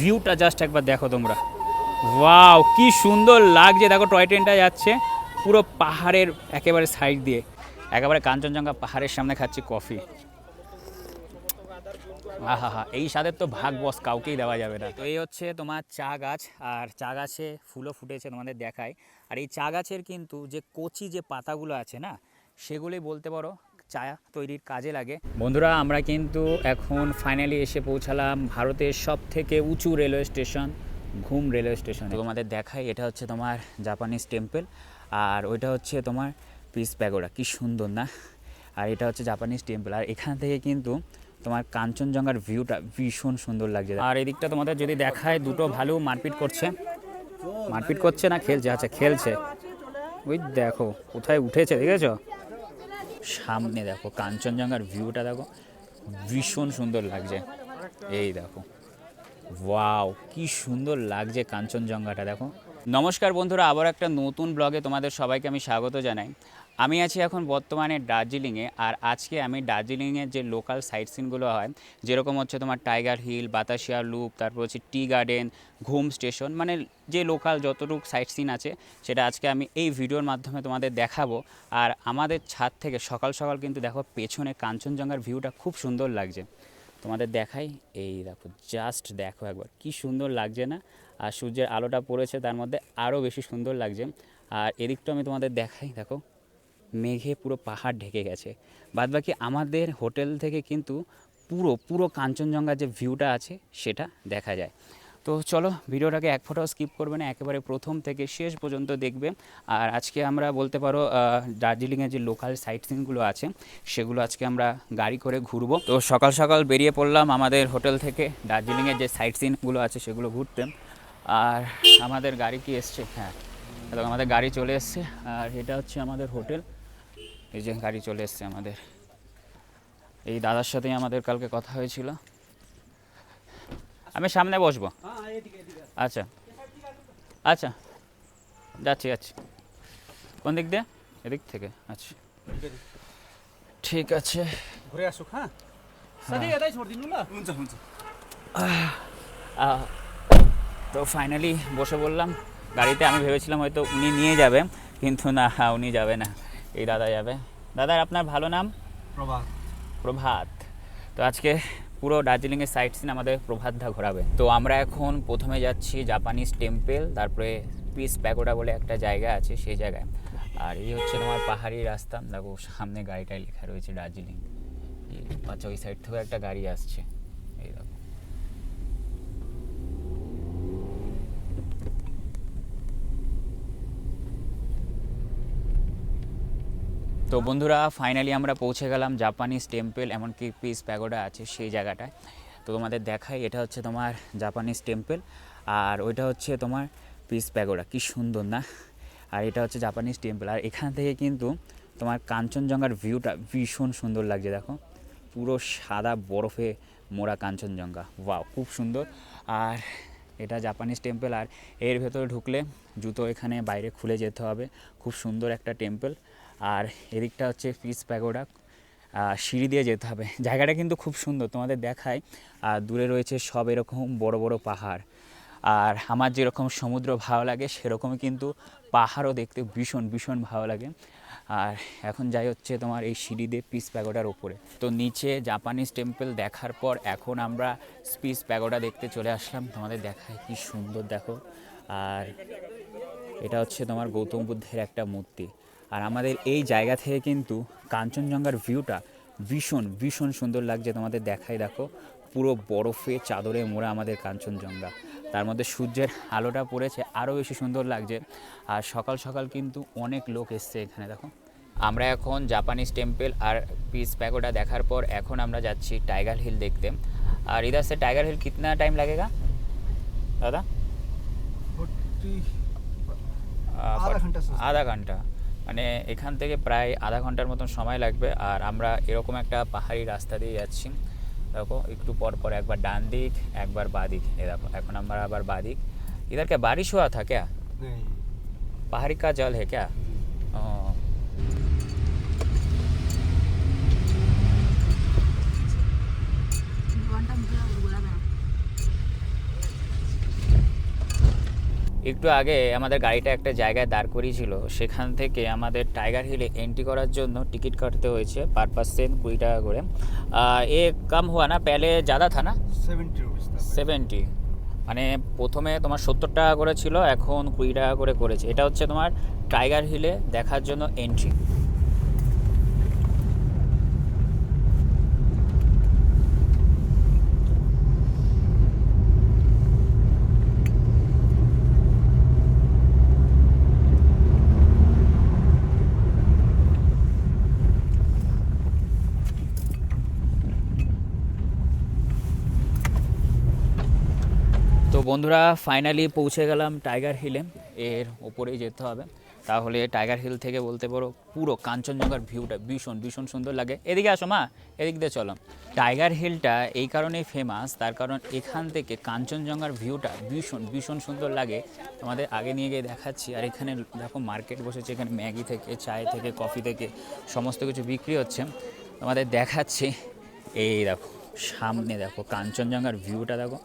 ভিউটা জাস্ট একবার দেখো তোমরা। ওয়াও কি সুন্দর লাগছে। দেখো টয় ট্রেনটা যাচ্ছে পুরো পাহাড়ের একেবারে সাইড দিয়ে। একেবারে কাঞ্চনজঙ্ঘা পাহাড়ের সামনে খাচ্ছি কফি আহা হা এই স্বাদের তো ভাগ বস কাউকেই দেওয়া যাবে না। তো এই হচ্ছে তোমার চা গাছ, আর চা গাছে ফুলও ফুটেছে তোমাদের দেখায়। আর এই চা গাছের কিন্তু যে কচি যে পাতাগুলো আছে না, সেগুলোই বলতে পারো চা তৈরির কাজে লাগে। বন্ধুরা আমরা কিন্তু এখন ফাইনালি এসে পৌঁছালাম ভারতের সব থেকে উঁচু railway station Ghum railway station তোমাদের দেখাই এটা হচ্ছে তোমার জাপানিজ টেম্পল আর ওইটা হচ্ছে তোমার পিস প্যাগোডা কি সুন্দর না? আর এটা হচ্ছে জাপানিজ টেম্পল আর এখান থেকে কিন্তু তোমার কাঞ্চনজঙ্ঘার ভিউটা ভীষণ সুন্দর লাগছে। আর এদিকটা তোমাদের যদি দেখায় দুটো ভালো মারপিট করছে। মারপিট করছে না খেলছে? আচ্ছা খেলছে। ওই দেখো কোথায় উঠেছে দেখেছ? সামনে দেখো, কাঞ্চনজঙ্ঘার ভিউটা দেখো, ভীষণ সুন্দর লাগছে। এই দেখো ওয়াও কি সুন্দর লাগছে কাঞ্চনজঙ্ঘাটা, দেখো। নমস্কার বন্ধুরা, আবার একটা নতুন ব্লগে তোমাদের সবাইকে আমি স্বাগত জানাই। আমি আছি এখন বর্তমানে দার্জিলিংয়ে, আর আজকে আমি দার্জিলিংয়ের যে লোকাল সাইট সিনগুলো হয়, যেরকম হচ্ছে তোমার টাইগার হিল বাতাসিয়া লুপ তারপর হচ্ছে টি গার্ডেন ঘুম স্টেশন মানে যে লোকাল যতটুকু সাইট সিন আছে, সেটা আজকে আমি এই ভিডিওর মাধ্যমে তোমাদের দেখাবো। আর আমাদের ছাদ থেকে সকাল সকাল কিন্তু দেখো পেছনে কাঞ্চনজঙ্ঘার ভিউটা খুব সুন্দর লাগছে। তোমাদের দেখাই, এই দেখো জাস্ট দেখো একবার, কি সুন্দর লাগছে না? আর সূর্যের আলোটা পড়েছে, তার মধ্যে আরও বেশি সুন্দর লাগছে। আর এদিকটা আমি তোমাদের দেখাই, দেখো। মেঘে পুরো পাহাড় ঢেকে গেছে। বাদবাকি আমাদের হোটেল থেকে কিন্তু পুরো পুরো কাঞ্চনজঙ্ঘার যে ভিউটা আছে সেটা দেখা যায়। তো চলো ভিডিওটাকে এক ফোটাও স্কিপ করবে না, একেবারে প্রথম থেকে শেষ পর্যন্ত দেখবে। আর আজকে আমরা বলতে পারো দার্জিলিংয়ের যে লোকাল সাইট সিনগুলো আছে, সেগুলো আজকে আমরা গাড়ি করে ঘুরবো। তো সকাল সকাল বেরিয়ে পড়লাম আমাদের হোটেল থেকে, দার্জিলিংয়ের যে সাইট সিনগুলো আছে সেগুলো ঘুরতে। আর আমাদের গাড়ি কি এসছে? হ্যাঁ আমাদের গাড়ি চলে এসছে। আর এটা হচ্ছে আমাদের হোটেল। এই যে গাড়ি চলে এসছে আমাদের। এই দাদার সাথেই আমাদের কালকে কথা হয়েছিল। আমি সামনে বসবো। আচ্ছা। আচ্ছা। যাচ্ছি যাচ্ছি। কোন দিক দিয়ে? এদিক থেকে। আচ্ছা। ঠিক আছে। ঘুরে আসুক হ্যাঁ? হ্যাঁ। তো ফাইনালি বসে বললাম গাড়িতে আমি ভেবেছিলাম হয়তো উনি নিয়ে যাবে কিন্তু না উনি যাবে না। এই দাদা যাবে। দাদা আপনার ভালো নাম? প্রভাত। প্রভাত। তো আজকে পুরো দার্জিলিংয়ের সাইট সিন আমাদের প্রভাত দা ঘোরাবে। তো আমরা এখন প্রথমে যাচ্ছি জাপানিজ টেম্পেল তারপরে পিস প্যাকোডা বলে একটা জায়গা আছে সেই জায়গায়। আর এই হচ্ছে তোমার পাহাড়ি রাস্তা। দেখো সামনে গাড়িটায় লেখা রয়েছে দার্জিলিং। আচ্ছা ওই সাইড থেকে একটা গাড়ি আসছে এই দেখো তো বন্ধুরা ফাইনালি আমরা পৌঁছে গেলাম জাপানিজ টেম্পল এমনকি পিস প্যাগোডা আছে সেই জায়গাটায়। তো তোমাদের দেখাই, এটা হচ্ছে তোমার জাপানিজ টেম্পল আর ওইটা হচ্ছে তোমার পিস প্যাগোডা কি সুন্দর, না? আর এটা হচ্ছে জাপানিজ টেম্পল আর এখান থেকে কিন্তু তোমার কাঞ্চনজঙ্ঘার ভিউটা ভীষণ সুন্দর লাগছে, দেখো। পুরো সাদা বরফে মোড়া কাঞ্চনজঙ্ঘা। ওয়াও খুব সুন্দর। আর এটা জাপানিজ টেম্পল আর এর ভেতরে ঢুকলে জুতো এখানে বাইরে খুলে যেতে হবে। খুব সুন্দর একটা টেম্পল আর এদিকটা হচ্ছে পিস প্যাগোডা। সিঁড়ি দিয়ে যেতে হবে। জায়গাটা কিন্তু খুব সুন্দর, তোমাদের দেখায় আর দূরে রয়েছে সব এরকম বড় বড় পাহাড়। আর আমার যেরকম সমুদ্র ভালো লাগে, সেরকমই কিন্তু পাহাড়ও দেখতে ভীষণ ভীষণ ভালো লাগে। আর এখন যাই হচ্ছে তোমার এই সিঁড়ি দিয়ে পিস প্যাগোডার ওপরে। তো নিচে জাপানিজ টেম্পল দেখার পর এখন আমরা পিস প্যাগোডা দেখতে চলে আসলাম। তোমাদের দেখায় কি সুন্দর দেখো। আর এটা হচ্ছে তোমার গৌতম বুদ্ধের একটা মূর্তি। আর আমাদের এই জায়গা থেকে কিন্তু কাঞ্চনজঙ্ঘার ভিউটা ভীষণ ভীষণ সুন্দর লাগছে তোমাদের দেখাই দেখো পুরো বরফে চাদরে মোড়া আমাদের কাঞ্চনজঙ্ঘা। তার মধ্যে সূর্যের আলোটা পড়েছে আরও বেশি সুন্দর লাগছে। আর সকাল সকাল কিন্তু অনেক লোক এসছে এখানে দেখো। আমরা এখন জাপানিজ টেম্পল আর পিস প্যাকোটা দেখার পর এখন আমরা যাচ্ছি টাইগার হিল দেখতে। আর ইদার সে টাইগার হিল কিতনা টাইম লাগেগা? দাদা? আধা ঘণ্টা। মানে এখান থেকে প্রায় আধা ঘন্টার মতন সময় লাগবে আর আমরা এরকম একটা পাহাড়ি রাস্তা দিয়ে যাচ্ছি দেখো একটু পর পর একবার ডান দিক একবার বাদিক এ দেখো এখন আমরা আবার বাদিক इधर क्या बारिश हुआ था क्या नहीं पहाड़ी का जल है क्या একটু আগে আমাদের গাড়িটা একটা জায়গায় দাঁড় করিয়েছিল সেখান থেকে আমাদের টাইগার হিলে এন্ট্রি করার জন্য টিকিট কাটতে হয়েছে পার পার্সেন্ট কুড়ি টাকা করে আহ, এ কম হওয়া না পেলে জাদা থা না सेवेंटी रुपीज़ था সেভেন্টি মানে প্রথমে তোমার সত্তর টাকা করে ছিল এখন কুড়ি টাকা করে করেছে এটা হচ্ছে তোমার টাইগার হিলে দেখার জন্য এন্ট্রি বন্ধুরা ফাইনালি পৌঁছে গেলাম টাইগার হিলে এর ওপরেই যেতে হবে। তাহলে টাইগার হিল থেকে বলতে পারো, পুরো কাঞ্চনজঙ্ঘার ভিউটা ভীষণ ভীষণ সুন্দর লাগে। এদিকে আসো মা, এদিক দিয়ে চলো। টাইগার হিলটা এই কারণেই ফেমাস তার কারণ এখান থেকে কাঞ্চনজঙ্ঘার ভিউটা ভীষণ ভীষণ সুন্দর লাগে। তোমাদের আগে নিয়ে গিয়ে দেখাচ্ছি। আর এখানে দেখো মার্কেট বসেছে, এখানে ম্যাগি থেকে, চায় থেকে কফি থেকে, সমস্ত কিছু বিক্রি হচ্ছে। তোমাদের দেখাচ্ছি। এই দেখো, সামনে দেখো, কাঞ্চনজঙ্ঘার ভিউটা দেখো।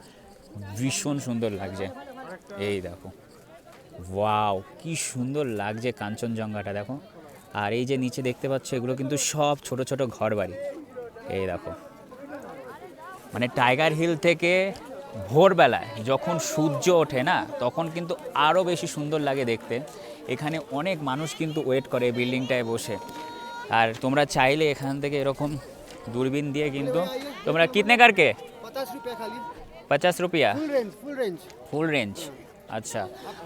ভীষণ সুন্দর লাগছে। এই দেখো। ওয়াও, কি সুন্দর লাগছে কাঞ্চনজঙ্ঘাটা, দেখো। আর এই যে নিচে দেখতে পাচ্ছ, এগুলো কিন্তু সব ছোট ছোট ঘর বাড়ি এই দেখো। মানে টাইগার হিল থেকে ভোরবেলায় যখন সূর্য ওঠে না, তখন কিন্তু আরও বেশি সুন্দর লাগে দেখতে। এখানে অনেক মানুষ কিন্তু ওয়েট করে বিল্ডিংটায় বসে। আর তোমরা চাইলে এখান থেকে এরকম দূরবীন দিয়ে কিন্তু তোমরা কিতনে কারকে পঞ্চাশ রুপিয়া? ফুল রেঞ্জ আচ্ছা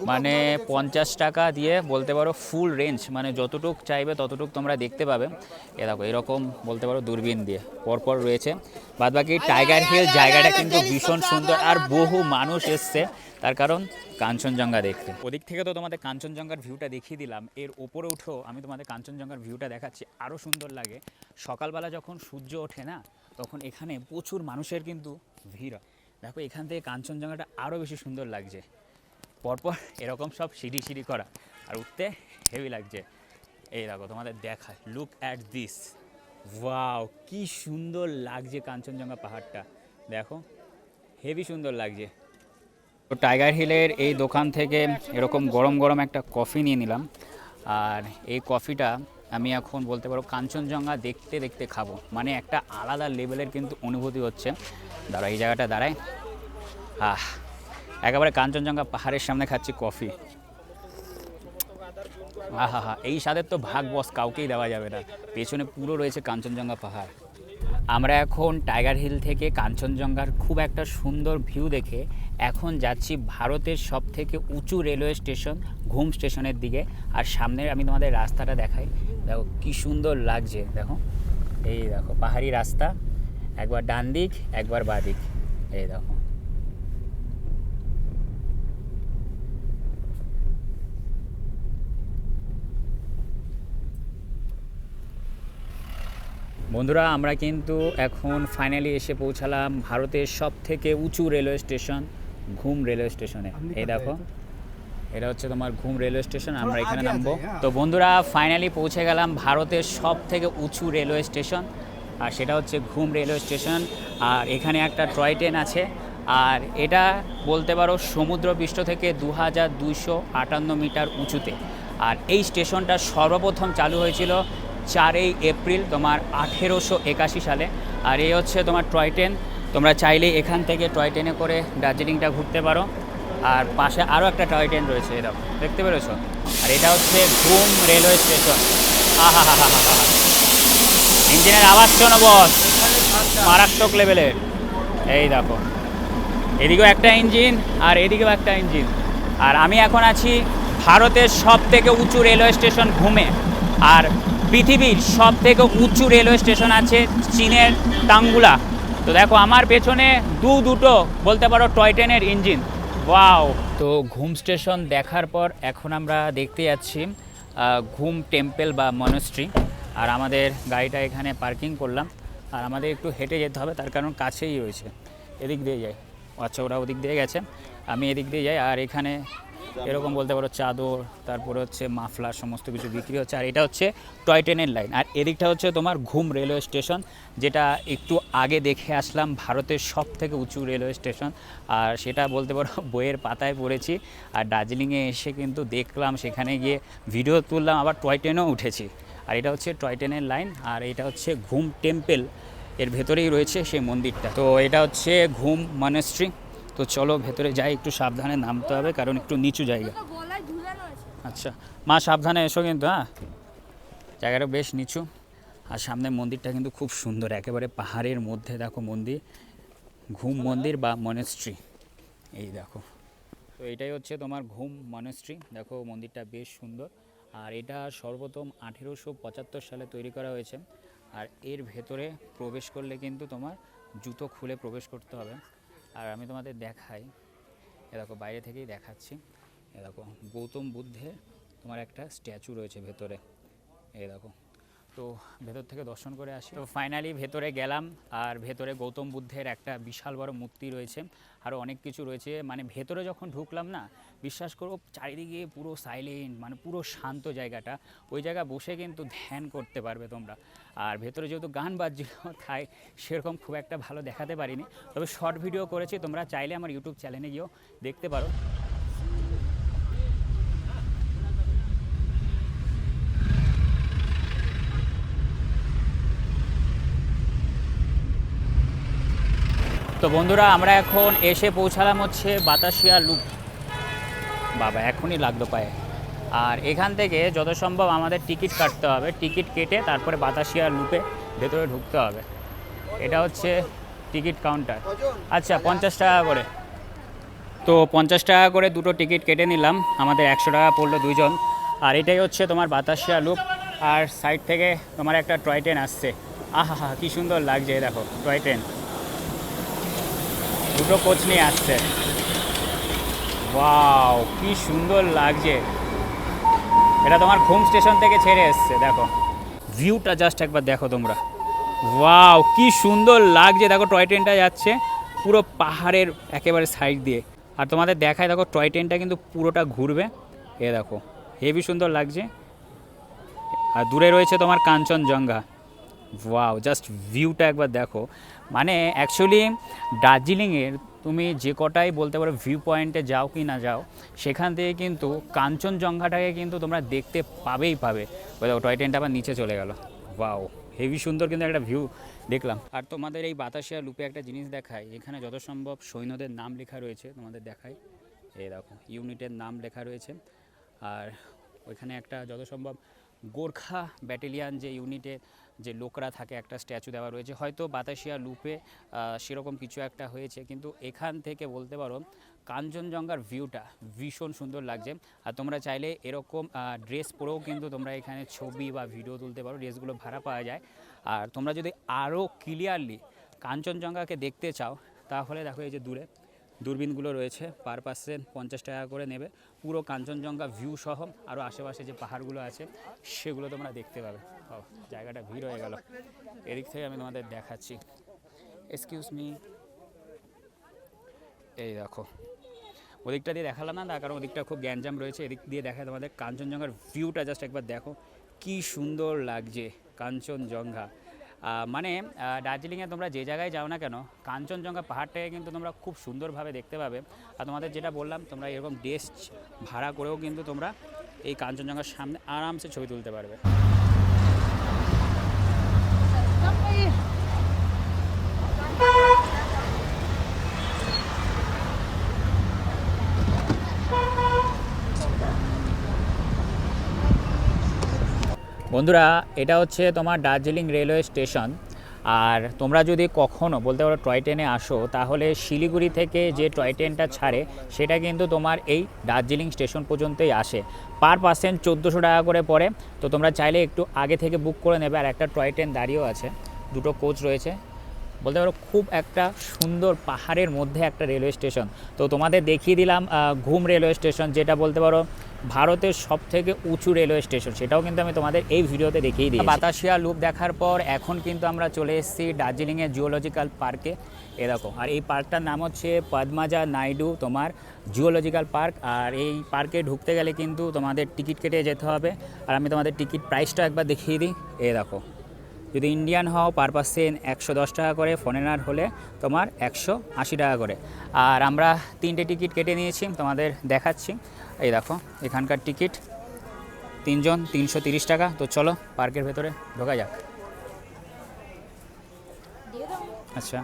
মানে পঞ্চাশ টাকা দিয়ে বলতে পারো ফুল রেঞ্জ মানে যতটুক চাইবে ততটুক তোমরা দেখতে পাবে। এ দেখো এরকম বলতে পারো দূরবীন দিয়ে পরপর রয়েছে। বাদ বাকি টাইগার হিল জায়গাটা কিন্তু ভীষণ সুন্দর আর বহু মানুষ এসছে তার কারণ কাঞ্চনজঙ্ঘা দেখতে। ওদিক থেকে তো তোমাদের কাঞ্চনজঙ্ঘার ভিউটা দেখিয়ে দিলাম। এর ওপরে উঠেও আমি তোমাদের কাঞ্চনজঙ্ঘার ভিউটা দেখাচ্ছি আরও সুন্দর লাগে। সকালবেলা যখন সূর্য ওঠে না তখন এখানে প্রচুর মানুষের কিন্তু ভিড় হয়। দেখো, এখান থেকে কাঞ্চনজঙ্ঘাটা আরও বেশি সুন্দর লাগছে। পরপর এরকম সব সিঁড়ি সিঁড়ি করা, আর উঠতে হেভি লাগছে। এই দেখো, তোমাদের দেখায়। লুক অ্যাট দিস ওয়াও কি সুন্দর লাগছে কাঞ্চনজঙ্ঘা পাহাড়টা। দেখো হেভি সুন্দর লাগছে। তো টাইগার হিলের এই দোকান থেকে এরকম গরম গরম একটা কফি নিয়ে নিলাম। আর এই কফিটা আমি এখন বলতে পারো কাঞ্চনজঙ্ঘা দেখতে দেখতে খাব। মানে একটা আলাদা লেভেলের কিন্তু অনুভূতি হচ্ছে। দাঁড়া, এই জায়গাটা দাঁড়ায়। আহ, একেবারে কাঞ্চনজঙ্ঘা পাহাড়ের সামনে খাচ্ছি কফি। আহা হা এই স্বাদের তো ভাগ বস কাউকেই দেওয়া যাবে না। পেছনে পুরো রয়েছে কাঞ্চনজঙ্ঘা পাহাড়। আমরা এখন টাইগার হিল থেকে কাঞ্চনজঙ্ঘার খুব একটা সুন্দর ভিউ দেখে এখন যাচ্ছি ভারতের সব থেকে উঁচু রেলওয়ে স্টেশন, ঘুম স্টেশনের দিকে। আর সামনের আমি তোমাদের রাস্তাটা দেখাই। দেখো কি সুন্দর লাগছে, দেখো। এই দেখো, পাহাড়ি রাস্তা, একবার ডান দিক, একবার বাঁ দিক। এই দেখো। বন্ধুরা আমরা কিন্তু এখন ফাইনালি এসে পৌঁছালাম ভারতের সব থেকে উঁচু রেলওয়ে স্টেশন ঘুম রেলওয়ে স্টেশনে এই দেখো এটা হচ্ছে তোমার ঘুম রেলওয়ে স্টেশন আমরা এখানে নামবো। হ্যাঁ। তো বন্ধুরা ফাইনালি পৌঁছে গেলাম ভারতের সব থেকে উঁচু রেলওয়ে স্টেশন আর সেটা হচ্ছে ঘুম রেলওয়ে স্টেশন আর এখানে একটা টয় ট্রেন আছে আর এটা বলতে পারো সমুদ্রপৃষ্ঠ থেকে দু হাজার দুইশো আটান্ন মিটার উঁচুতে। আর এই স্টেশনটা সর্বপ্রথম চালু হয়েছিল চারই এপ্রিল তোমার আঠেরোশো একাশি সালে। আর এই হচ্ছে তোমার টয় ট্রেন। তোমরা চাইলে এখান থেকে টয় ট্রেনে করে দার্জিলিংটা ঘুরতে পারো। আর পাশে আরও একটা টয় ট্রেন রয়েছে দেখো দেখতে পেরেছ? আর এটা হচ্ছে ঘুম রেলওয়ে স্টেশন। আহা হা হা হা হা ইঞ্জিনের আওয়াজ শোনো, বস। মারাত্মক লেভেলের এই দেখো। এদিকেও একটা ইঞ্জিন, আর এদিকেও একটা ইঞ্জিন। আর আমি এখন আছি ভারতের সব থেকে উঁচু রেলওয়ে স্টেশন ঘুমে আর পৃথিবীর সব থেকে উঁচু রেলওয়ে স্টেশন আছে চীনের টাঙ্গুলা। তো দেখো, আমার পেছনে দু দুটো বলতে পারো টয় ট্রেনের ইঞ্জিন ওয়াও তো ঘুম স্টেশন দেখার পর এখন আমরা দেখতে যাচ্ছি ঘুম টেম্পল বা মনস্ট্রি আর আমাদের গাড়িটা এখানে পার্কিং করলাম। আর আমাদের একটু হেঁটে যেতে হবে, তার কারণ কাছেই রয়েছে। এদিক দিয়ে যাই। আচ্ছা ওরা ওদিক দিয়ে গেছে। আমি এদিক দিয়ে যাই। আর এখানে এরকম বলতে পারো চাদর, তারপরে হচ্ছে মাফলার, সমস্ত কিছু বিক্রি হচ্ছে। আর এটা হচ্ছে টয় ট্রেনের লাইন। আর এদিকটা হচ্ছে তোমার ঘুম রেলওয়ে স্টেশন, যেটা একটু আগে দেখে আসলাম ভারতের সব থেকে উঁচু রেলওয়ে স্টেশন। আর সেটা বলতে পারো বইয়ের পাতায় পড়েছি। আর দার্জিলিংয়ে এসে কিন্তু দেখলাম, সেখানে গিয়ে ভিডিও তুললাম, আবার টয় ট্রেনেও উঠেছি। আর এটা হচ্ছে টয় ট্রেনের লাইন, আর এটা হচ্ছে ঘুম টেম্পেল। এর ভেতরেই রয়েছে সেই মন্দিরটা। তো এটা হচ্ছে ঘুম মনেস্ট্রি তো চলো ভেতরে যাই একটু সাবধানে নামতে হবে কারণ একটু নিচু জায়গা। আচ্ছা মা সাবধানে এসো কিন্তু হ্যাঁ? জায়গাটা বেশ নিচু। আর সামনে মন্দিরটা কিন্তু খুব সুন্দর একেবারে পাহাড়ের মধ্যে দেখো মন্দির। ঘুম মন্দির বা মনেস্ট্রি এই দেখো। তো এটাই হচ্ছে তোমার ঘুম মনেস্ট্রি দেখো মন্দিরটা বেশ সুন্দর। আর এটা সর্বপ্রথম আঠেরোশো পঁচাত্তর সালে তৈরি করা হয়েছে। আর এর ভেতরে প্রবেশ করলে কিন্তু তোমার জুতো খুলে প্রবেশ করতে হবে। আর আমি তোমাদের দেখাই। এরকম বাইরে থেকেই দেখাচ্ছি। এরকম গৌতম বুদ্ধের তোমার একটা স্ট্যাচু রয়েছে ভেতরে। দেখো তো ভেতর থেকে দর্শন করে আসি। তো ফাইনালি ভেতরে গেলাম আর ভেতরে গৌতম বুদ্ধের একটা বিশাল বড় মূর্তি রয়েছে। আরও অনেক কিছু রয়েছে। মানে ভেতরে যখন ঢুকলাম না, বিশ্বাস করো চারিদিকে পুরো সাইলেন্ট মানে পুরো শান্ত জায়গাটা। ওই জায়গা বসে কিন্তু ধ্যান করতে পারবে তোমরা। আর ভেতরে যেহেতু গান বাজছিল, তাই সেরকম খুব একটা ভালো দেখাতে পারিনি। তবে শর্ট ভিডিও করেছি, তোমরা চাইলে আমার ইউটিউব চ্যানেলে গিয়েও দেখতে পারো। তো বন্ধুরা, আমরা এখন এসে পৌঁছালাম হচ্ছে বাতাসিয়া লুপ। বাবা, এখনই লাগল পায়ে। আর এখান থেকে যত সম্ভব আমাদের টিকিট কাটতে হবে। টিকিট কেটে তারপরে বাতাসিয়া লুপে ভেতরে ঢুকতে হবে। এটা হচ্ছে টিকিট কাউন্টার। আচ্ছা পঞ্চাশ টাকা করে। তো পঞ্চাশ টাকা করে দুটো টিকিট কেটে নিলাম। আমাদের একশো টাকা পড়ল দুজন আর এটাই হচ্ছে তোমার বাতাসিয়া লুপ। আর সাইড থেকে তোমার একটা টয় ট্রেন আসছে। আহা হা কী সুন্দর লাগছে, দেখো, টয় ট্রেন। দুটো কোচ নিয়ে আসছে। ওয়াও কি সুন্দর লাগছে। এটা তোমার ঘুম স্টেশন থেকে ছেড়ে এসছে, দেখো। ভিউটা জাস্ট একবার দেখো তোমরা। ওয়াও কি সুন্দর লাগছে। দেখো টয় ট্রেনটা যাচ্ছে পুরো পাহাড়ের একেবারে সাইড দিয়ে। আর তোমাদের দেখায়, দেখো টয় ট্রেনটা কিন্তু পুরোটা ঘুরবে। এ দেখো হেভি সুন্দর লাগছে। আর দূরে রয়েছে তোমার কাঞ্চনজঙ্ঘা। ওয়াও জাস্ট ভিউটা একবার দেখো। মানে অ্যাকচুয়ালি দার্জিলিংয়ের তুমি যে কটাই বলতে পারো ভিউ পয়েন্টে যাও কি না যাও, সেখান থেকে কিন্তু কাঞ্চনজঙ্ঘাটাকে কিন্তু তোমরা দেখতে পাবেই পাবে। ওই দেখো টয় ট্রেনটা আবার নিচে চলে গেল। ওয়াও হেভি সুন্দর কিন্তু একটা ভিউ দেখলাম। আর তোমাদের এই বাতাসিয়া লুপে একটা জিনিস দেখায় এখানে যত সম্ভব সৈন্যদের নাম লেখা রয়েছে, তোমাদের দেখায় এই দেখো ইউনিটের নাম লেখা রয়েছে। আর ওইখানে একটা যত সম্ভব গোর্খা ব্যাটেলিয়ান যে ইউনিটে যে লোকরা থাকে, একটা স্ট্যাচু দেওয়া রয়েছে। হয়তো বাতাসিয়া লুপে সেরকম কিছু একটা হয়েছে, কিন্তু এখান থেকে বলতে পারো, কাঞ্চনজঙ্ঘার ভিউটা ভীষণ সুন্দর লাগছে। আর তোমরা চাইলে এরকম ড্রেস পরেও কিন্তু তোমরা এখানে ছবি বা ভিডিও তুলতে পারো ড্রেসগুলো ভাড়া পাওয়া যায়। আর তোমরা যদি আরও ক্লিয়ারলি কাঞ্চনজঙ্ঘাকে দেখতে চাও, তাহলে দেখো এই যে দূরে দূরবীনগুলো রয়েছে, পার পার্সেন্ট পঞ্চাশ টাকা করে নেবে। পুরো কাঞ্চনজঙ্ঘা ভিউ সহ আরও আশেপাশে যে পাহাড়গুলো আছে, সেগুলো তোমরা দেখতে পাবে। ও জায়গাটা ভিড় হয়ে গেল। এদিক থেকে আমি তোমাদের দেখাচ্ছি। এক্সকিউজ মি এই দেখো। ওদিকটা দিয়ে দেখালাম না কারণ ওদিকটা খুব গ্যাঞ্জাম রয়েছে। এদিক দিয়ে দেখায় তোমাদের কাঞ্চনজঙ্ঘার ভিউটা জাস্ট একবার দেখো। কি সুন্দর লাগছে কাঞ্চনজঙ্ঘা। মানে দার্জিলিংয়ে তোমরা যে জায়গায় যাও না কেন, কাঞ্চনজঙ্ঘা পাহাড়টাকে কিন্তু তোমরা খুব সুন্দরভাবে দেখতে পাবে। আর তোমাদের যেটা বললাম, তোমরা এরকম ডেস্ক ভাড়া করেও কিন্তু তোমরা এই কাঞ্চনজঙ্ঘার সামনে আরামসে ছবি তুলতে পারবে। বন্ধুরা, এটা হচ্ছে তোমার দার্জিলিং রেলওয়ে স্টেশন। আর তোমরা যদি কখনও বলতে পারো টয় ট্রেনে আসো, তাহলে শিলিগুড়ি থেকে যে টয় ট্রেনটা ছাড়ে, সেটা কিন্তু তোমার এই দার্জিলিং স্টেশন পর্যন্তই আসে। পার পার্সেন্ট চোদ্দোশো টাকা করে পড়ে। তো তোমরা চাইলে একটু আগে থেকে বুক করে নেবে, আর একটা টয় ট্রেন দাঁড়িয়েও আছে। দুটো কোচ রয়েছে। বলতে পারো, খুব একটা সুন্দর পাহাড়ের মধ্যে একটা রেলওয়ে স্টেশন। তো তোমাদের দেখিয়ে দিলাম ঘুম রেলওয়ে স্টেশন, যেটা বলতে পারো ভারতের সব থেকে উঁচু রেলওয়ে স্টেশন। সেটাও কিন্তু আমি তোমাদের এই ভিডিওতে দেখিয়ে দিই বাতাসিয়া লুপ দেখার পর এখন কিন্তু আমরা চলে এসেছি দার্জিলিংয়ের জিওলজিক্যাল পার্কে। এরকম আর এই পার্কটার নাম হচ্ছে পদ্মাজা নাইডু, তোমার জুওলজিক্যাল পার্ক। আর এই পার্কে ঢুকতে গেলে কিন্তু তোমাদের টিকিট কেটে যেতে হবে। আর আমি তোমাদের টিকিট প্রাইসটা একবার দেখিয়ে দিই। এ দেখো যদি ইন্ডিয়ান হও পার পার্সেন্ট একশো দশ টাকা করে ফরেনার হলে তোমার একশো আশি টাকা করে। আর আমরা তিনটে টিকিট কেটে নিয়েছি, তোমাদের দেখাচ্ছি। এই দেখো, এখানকার টিকিট তিনজন, তিনশো তিরিশ টাকা। তো চলো, পার্কের ভেতরে ঢোকা যাক। আচ্ছা।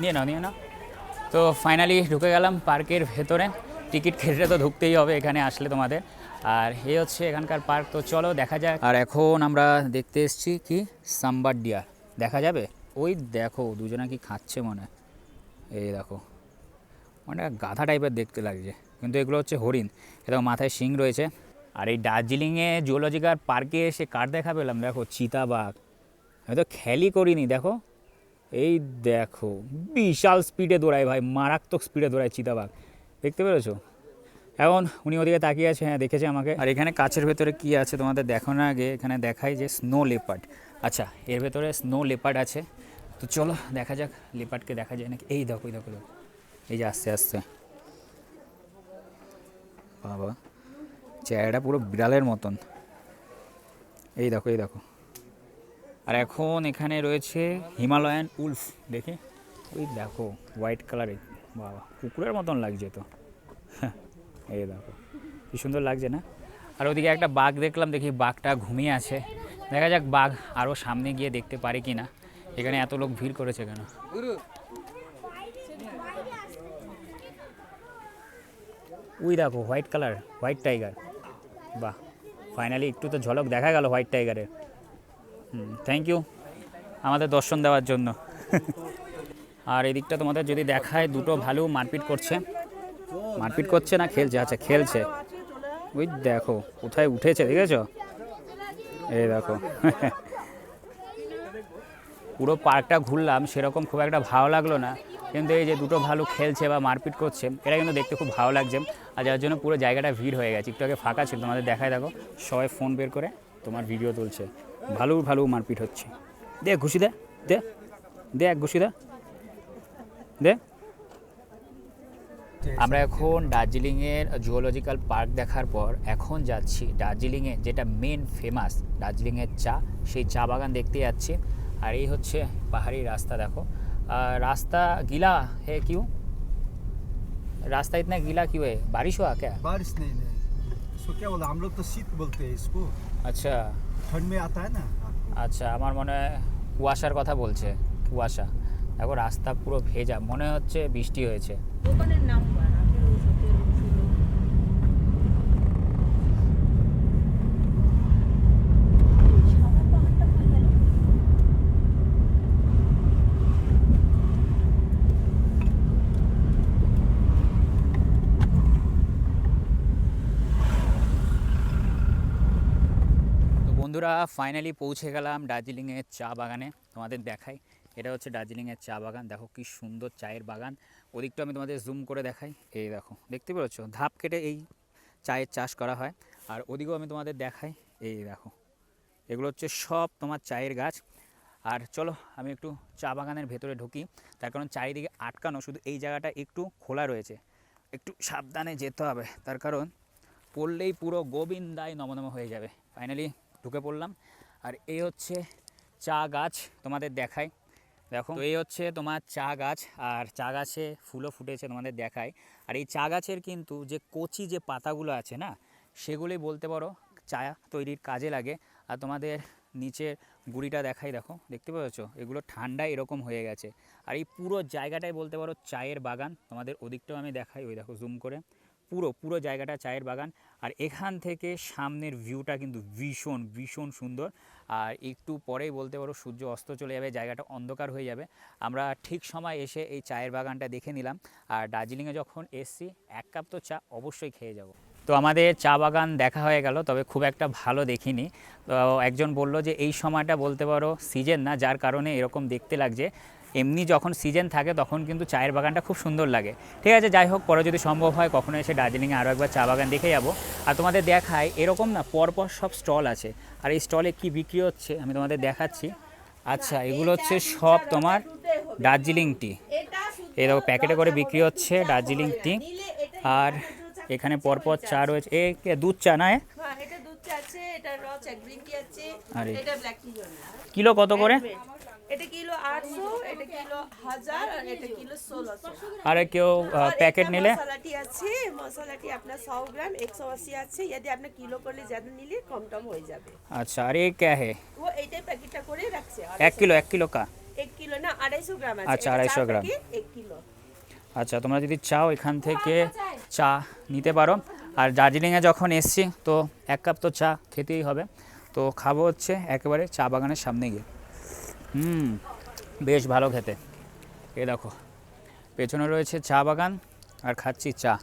নিয়ে নাও নিয়ে নাও। তো ফাইনালি ঢুকে গেলাম পার্কের ভেতরে। টিকিট কেটে তো ঢুকতেই হবে এখানে আসলে তোমাদের। আর এ হচ্ছে এখানকার পার্ক। তো চলো দেখা যাক। আর এখন আমরা দেখতে এসেছি কি? সাম্বার ডিয়ার দেখা যাবে? ওই দেখো, দুজনে কি খাচ্ছে মনে। এই দেখো। মানে গাধা টাইপের দেখতে লাগছে। কিন্তু এগুলো হচ্ছে হরিণ। এটা মাথায় শিং রয়েছে। আর এই দার্জিলিংয়ে জুওলজিক্যাল পার্কে এসে কার দেখা পেলাম? দেখো, চিতাবাঘ। আমি তো খেয়ালই করিনি, দেখো। এই দেখো, বিশাল স্পিডে দৌড়ায় ভাই, মারাত্মক স্পিডে দৌড়ায় চিতাবাঘ। দেখতে পেরেছ? এখন উনি ওদিকে তাকিয়ে আছে হ্যাঁ দেখেছে আমাকে। আর এখানে কাছের ভেতরে কি আছে তোমাদের দেখানোর আগে? এখানে দেখায় যে স্নো লেপার্ড আচ্ছা এর ভেতরে স্নো লেপার্ড আছে। তো চলো, দেখা যাক লেপার্ডকে দেখা যায় নাকি? এই দেখো এই দেখো দেখো। এই যে আস্তে আস্তে বাবা, চেহারাটা পুরো বিড়ালের মতন। এই দেখো এই দেখো। আর এখন এখানে রয়েছে হিমালয়ান উলফ। দেখে? ওই দেখো, হোয়াইট কালারের। বাবা, কুকুরের মতন লাগছে তো। এই দেখো, কি সুন্দর লাগছে না? আর ওদিকে একটা বাঘ দেখলাম, দেখি বাঘটা ঘুমিয়ে আছে। দেখা যাক বাঘ আরও সামনে গিয়ে দেখতে পারে কি না এখানে এত লোক ভিড় করেছে কেন? উই দেখো, হোয়াইট কালার, হোয়াইট টাইগার। বাহ, ফাইনালি একটু তো ঝলক দেখা গেল হোয়াইট টাইগারের। হুম থ্যাংক ইউ আমাদের দর্শন দেওয়ার জন্য। আর এদিকটা তোমাদের যদি দেখায়, দুটো ভালো মারপিট করছে। মারপিট করছে না, খেলছে আচ্ছা খেলছে। ওই দেখো, কোথায় উঠেছে, দেখেছ? এই দেখো। পুরো পার্কটা ঘুরলাম, সেরকম খুব একটা ভালো লাগল না। কিন্তু এই যে দুটো ভালো খেলছে বা মারপিট করছে এটা কিন্তু দেখতে খুব ভালো লাগছে। আর যার জন্য পুরো জায়গাটা ভিড় হয়ে গেছে, একটু আগে ফাঁকা ছিল, তোমাদের দেখায় দেখো। সবাই ফোন বের করে তোমার ভিডিও তুলছে। ভালো ভালো মারপিট হচ্ছে। দে, ঘুষি দে দে দে এক ঘুষি দে। দে। আমরা এখন দার্জিলিংয়ের জুওলজিক্যাল পার্ক দেখার পর এখন যাচ্ছি দার্জিলিংয়ে যেটা মেন ফেমাস দার্জিলিংয়ের চা সেই চা বাগান দেখতে যাচ্ছি আর এই হচ্ছে পাহাড়ি রাস্তা দেখো আর রাস্তা গিলা है क्यों रास्ता इतना गीला क्यों है बारिश हुआ क्या बारिश नहीं नहीं इसको क्या बोला हम लोग तो शीत बोलते हैं इसको अच्छा ठंड में आता है ना आपको আচ্ছা আমার মনে হয় কুয়াশার কথা বলছে কুয়াশা দেখো রাস্তা পুরো ভেজা মনে হচ্ছে বৃষ্টি হয়েছে। দোকানের তো বন্ধুরা ফাইনালি পৌঁছে গেলাম দার্জিলিংয়ের চা বাগানে তোমাদের দেখাই। এটা হচ্ছে দার্জিলিংয়ের চা বাগান। দেখো কি সুন্দর চায়ের বাগান। ওদিকটা আমি তোমাদের জুম করে দেখাই। এই দেখো, দেখতে পেরেছ? ধাপ কেটে এই চায়ের চাষ করা হয়। আর ওদিকেও আমি তোমাদের দেখাই। এই দেখো, এগুলো হচ্ছে সব তোমার চায়ের গাছ। আর চলো, আমি একটু চা বাগানের ভেতরে ঢুকি। তার কারণ চারিদিকে আটকানো, শুধু এই জায়গাটা একটু খোলা রয়েছে। একটু সাবধানে যেতে হবে। তার কারণ পড়লেই পুরো গোবিন্দায় নমনম হয়ে যাবে। ফাইনালি ঢুকে পড়লাম। আর এই হচ্ছে চা গাছ তোমাদের দেখাই। দেখো। তো এই হচ্ছে তোমার চা গাছ, আর চা গাছে ফুলও ফুটেছে তোমাদের দেখায়। আর এই চা গাছের কিন্তু যে কচি যে পাতাগুলো আছে না, সেগুলোই বলতে পারো চা তৈরির কাজে লাগে। আর তোমাদের নিচের গুড়িটা দেখাই দেখো, দেখতে পাচ্ছ এগুলো ঠান্ডা এরকম হয়ে গেছে। আর এই পুরো জায়গাটাই বলতে পারো চায়ের বাগান। তোমাদের ওদিকটাও আমি দেখাই, ওই দেখো জুম করে। পুরো পুরো জায়গাটা চায়ের বাগান। আর এখান থেকে সামনের ভিউটা কিন্তু ভীষণ ভীষণ সুন্দর। আর একটু পরেই বলতে পারো, সূর্য অস্ত চলে যাবে, জায়গাটা অন্ধকার হয়ে যাবে। আমরা ঠিক সময় এসে এই চায়ের বাগানটা দেখে নিলাম। আর দার্জিলিংয়ে যখন এসছি, এক কাপ তো চা অবশ্যই খেয়ে যাব। তো আমাদের চা বাগান দেখা হয়ে গেল, তবে খুব একটা ভালো দেখিনি। তো একজন বলল যে, এই সময়টা বলতে পারো, সিজন না, যার কারণে এরকম দেখতে লাগছে। এমনি যখন সিজন থাকে তখন কিন্তু চায়ের বাগানটা খুব সুন্দর লাগে। ঠিক আছে যাই হোক পরে যদি সম্ভব হয় কখনো এসে দার্জিলিংয়ে আরও একবার চা বাগান দেখে যাব। আর তোমাদের দেখায় এরকম না পরপর সব স্টল আছে। আর এই স্টলে কি বিক্রি হচ্ছে আমি তোমাদের দেখাচ্ছি। আচ্ছা এগুলো হচ্ছে সব তোমার দার্জিলিং টি এই দেখো প্যাকেটে করে বিক্রি হচ্ছে দার্জিলিং টি আর এখানে পরপর চা রয়েছে। এ দুধ চা না? হ্যাঁ কিলো কত করে? এটা কিলো আটশো এটা কিলো হাজার আর এটা কিলো ষোলোশো। আর কেউ প্যাকেট নিলে? মশলাটি আছে মশলাটি আপনার সौ গ্রাম একশো আশি আছে যদি আপনার কিলো করলে যাদের নিলে কম টম হয়ে যাবে। আচ্ছা আর এ ক্যা হে? ও এইটাই প্যাকেটটা করে রাখছে এক কিলো এক কিলো কা? এক কিলো না আড়াইশো গ্রাম আছে আচ্ছা, এটা 250 চার গ্রাম। এক কিলো। আচ্ছা তোমরা যদি চাও এখান থেকে চা নিতে পারো। আর দার্জিলিংয়ে যখন এসছি তো এক কাপ তো চা খেতেই হবে। তো খাব হচ্ছে একেবারে চা বাগানের সামনে গিয়ে। হুম, বেশ ভালো খেতে। এ দেখো, পেছনে রয়েছে চা বাগান আর খাচ্ছি চা।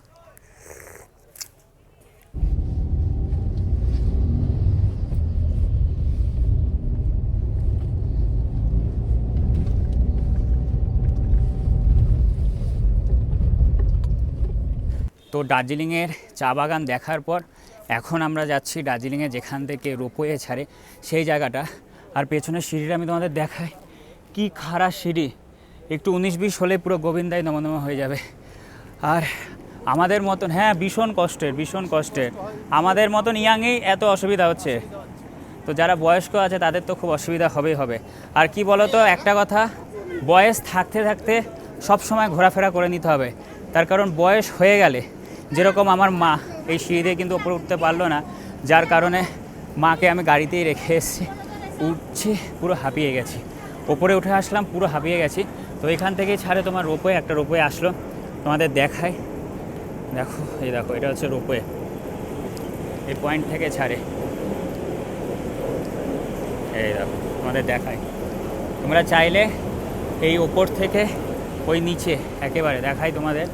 তো দার্জিলিংয়ের চা বাগান দেখার পর এখন আমরা যাচ্ছি দার্জিলিংয়ে যেখান থেকে রোপওয়ে ছাড়ে, সেই জায়গাটা আর পেছনের সিঁড়িটা আমি তোমাদের দেখাই। কি খারাপ সিঁড়ি। একটু উনিশ বিশ হলে পুরো গোবিন্দাই নমনম হয়ে যাবে। আর আমাদের মতন হ্যাঁ ভীষণ কষ্টের ভীষণ কষ্টের। আমাদের মতন ইয়াংয়েই এত অসুবিধা হচ্ছে। তো যারা বয়স্ক আছে, তাদের তো খুব অসুবিধা হবেই হবে। আর কি বলতো, একটা কথা, বয়স থাকতে থাকতে সব সময় ঘোরাফেরা করে নিতে হবে। তার কারণ বয়স হয়ে গেলে, যেরকম আমার মা এই সিঁড়ি দিয়ে কিন্তু ওপরে উঠতে পারল না, যার কারণে মাকে আমি গাড়িতেই রেখে এসেছি। উঠছি, পুরো হাঁপিয়ে গেছি। ওপরে উঠে আসলাম, পুরো হাঁপিয়ে গেছি। তো এখান থেকেই ছাড়ে তোমার রোপওয়ে, একটা রোপওয়ে আসলো। তোমাদের দেখায় দেখো, এই দেখো, এটা হচ্ছে রোপওয়ে। এই পয়েন্ট থেকে ছাড়ে। এই দেখো, তোমাদের দেখায় তোমরা চাইলে এই ওপর থেকে ওই নিচে, একেবারে দেখাই তোমাদের।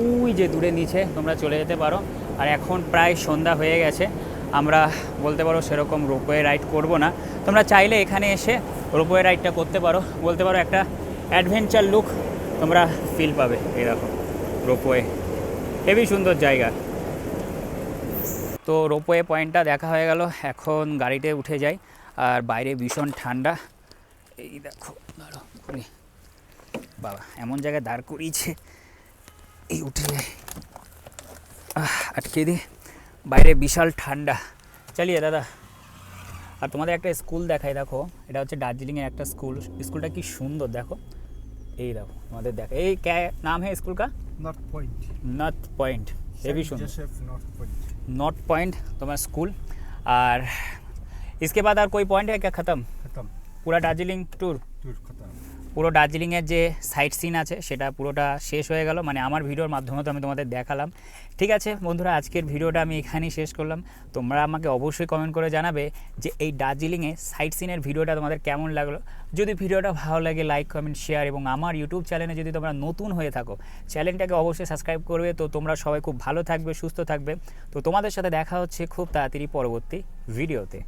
ওই যে দূরে নিচে তোমরা চলে যেতে পারো। আর এখন প্রায় সন্ধ্যা হয়ে গেছে। আমরা বলতে পারো সেরকম রোপওয়ে রাইড করব না। তোমরা চাইলে এখানে এসে রোপওয়ে রাইডটা করতে পারো। বলতে পারো একটা অ্যাডভেঞ্চার লুক তোমরা ফিল পাবে এরকম রোপওয়ে। হেবি সুন্দর জায়গা। তো রোপওয়ে পয়েন্টটা দেখা হয়ে গেল, এখন গাড়িতে উঠে যাই, আর বাইরে ভীষণ ঠান্ডা। এই দেখো বাবা, এমন জায়গায় দাঁড় করিয়েছে, এই উঠে যায় আটকে দি বাইরে বিশাল ঠান্ডা। চালিয়ে দাদা। আর তোমাদের একটা স্কুল দেখাই দেখো এটা হচ্ছে দার্জিলিংয়ের একটা স্কুল স্কুলটা কি সুন্দর দেখো এই দেখো তোমাদের দেখো এই ক্যা নাম হ্যাঁ স্কুল কা north point north point heavy सुंदर Joseph north point north point तुम्हारा स्कूल और इसके बाद और कोई पॉइंट है क्या ख़त्म खत्म पूरा दार्जिलिंग टूर टूर खत्म পুরো দার্জিলিংয়ের যে সাইট সিন আছে, সেটা পুরোটা শেষ হয়ে গেল। মানে আমার ভিডিওর মাধ্যমে তো আমি তোমাদের দেখালাম। ঠিক আছে, বন্ধুরা, আজকের ভিডিওটা আমি এখানেই শেষ করলাম। তোমরা আমাকে অবশ্যই কমেন্ট করে জানাবে যে এই দার্জিলিংয়ে সাইট সিনের ভিডিওটা তোমাদের কেমন লাগল। যদি ভিডিওটা ভালো লাগে লাইক কমেন্ট শেয়ার এবং আমার ইউটিউব চ্যানেলে যদি তোমরা নতুন হয়ে থাকো চ্যানেলটাকে অবশ্যই সাবস্ক্রাইব করবে। তো তোমরা সবাই খুব ভালো থাকবে, সুস্থ থাকবে। তো তোমাদের সাথে দেখা হচ্ছে খুব তাড়াতাড়ি পরবর্তী ভিডিওতে